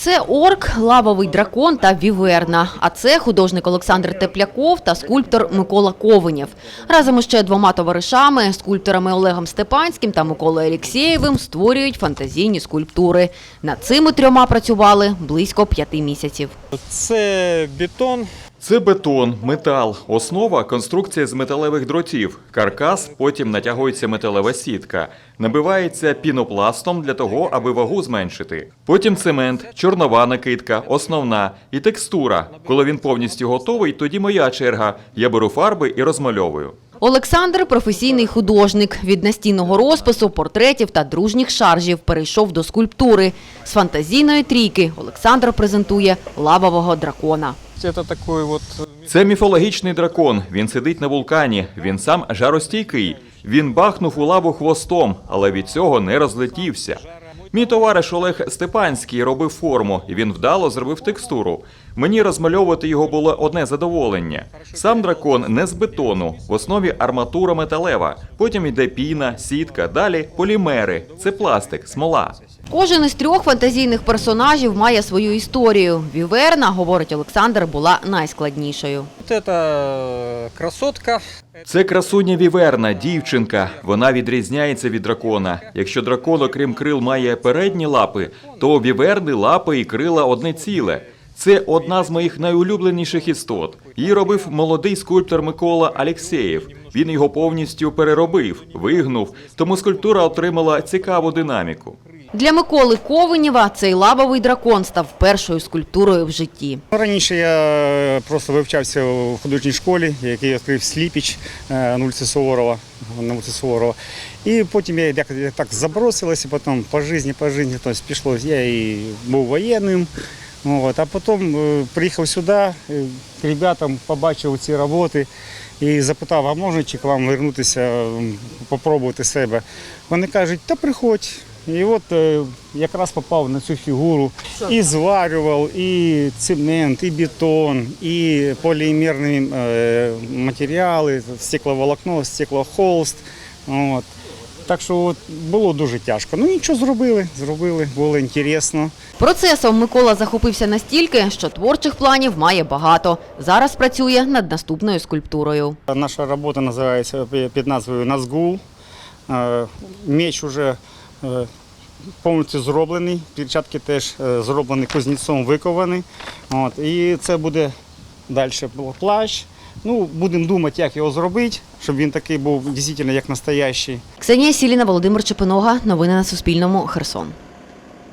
Це орк, лавовий дракон та віверна. А це художник Олександр Тепляков та скульптор Микола Ковенєв. Разом ще двома товаришами, скульпторами Олегом Степанським та Миколою Алєксєєвим, створюють фантазійні скульптури. Над цими трьома працювали близько п'яти місяців. Це бетон. Це бетон, метал, основа конструкція з металевих дротів. Каркас, потім натягується металева сітка, набивається пінопластом для того, аби вагу зменшити. Потім цемент, чорнова накидка, основна і текстура. Коли він повністю готовий, тоді моя черга. Я беру фарби і розмальовую. Олександр – професійний художник. Від настінного розпису, портретів та дружніх шаржів перейшов до скульптури. З фантазійної трійки Олександр презентує лавового дракона. Це такий от Це міфологічний дракон. Він сидить на вулкані. Він сам жаростійкий. Він бахнув у лаву хвостом, але від цього не розлетівся. Мій товариш Олег Степанський робив форму, і він вдало зробив текстуру. Мені розмальовувати його було одне задоволення. Сам дракон не з бетону, в основі арматура металева. Потім йде піна, сітка, далі полімери. Це пластик, смола. Кожен із трьох фантазійних персонажів має свою історію. Віверна, говорить Олександр, була найскладнішою. от ця красотка. Це красуня віверна, дівчинка. Вона відрізняється від дракона. Якщо дракон, окрім крил, має передні лапи, то у віверни лапи і крила одне ціле. Це одна з моїх найулюбленіших істот. Її робив молодий скульптор Микола Алєксєєв. Він його повністю переробив, вигнув, тому скульптура отримала цікаву динаміку. Для Миколи Ковенєва цей лавовий дракон став першою скульптурою в житті. Раніше я просто вивчався в художній школі, який відкрив Сліпіч е, на вулиці Суворова. На вулиці Суворова. І потім я так забросилася, потім по житті, по житті, тобто пішло. Я і був воєнним. От, а потім е, приїхав сюди, е, ребятам побачив ці роботи і запитав, а можна чи к вам вернутися, м, попробувати себе. Вони кажуть, та приходь. І от е, якраз попав на цю фігуру і зварював, і цемент, і бетон, і полімерні е, матеріали, стекловолокно, стеклохолст. От. Так що от, було дуже тяжко. Ну нічого зробили, зробили, було інтересно. Процесом Микола захопився настільки, що творчих планів має багато. Зараз працює над наступною скульптурою. Наша робота називається під назвою Назгул. Е, Меч вже е, повністю зроблений, перчатки теж е, зроблені кузнецом, виковані. От, і це буде далі плащ. Ну, будемо думати, як його зробити, щоб він такий був дійсно як настоящий. Ксенія Сіліна, Володимир Чепинога. Новини на Суспільному. Херсон.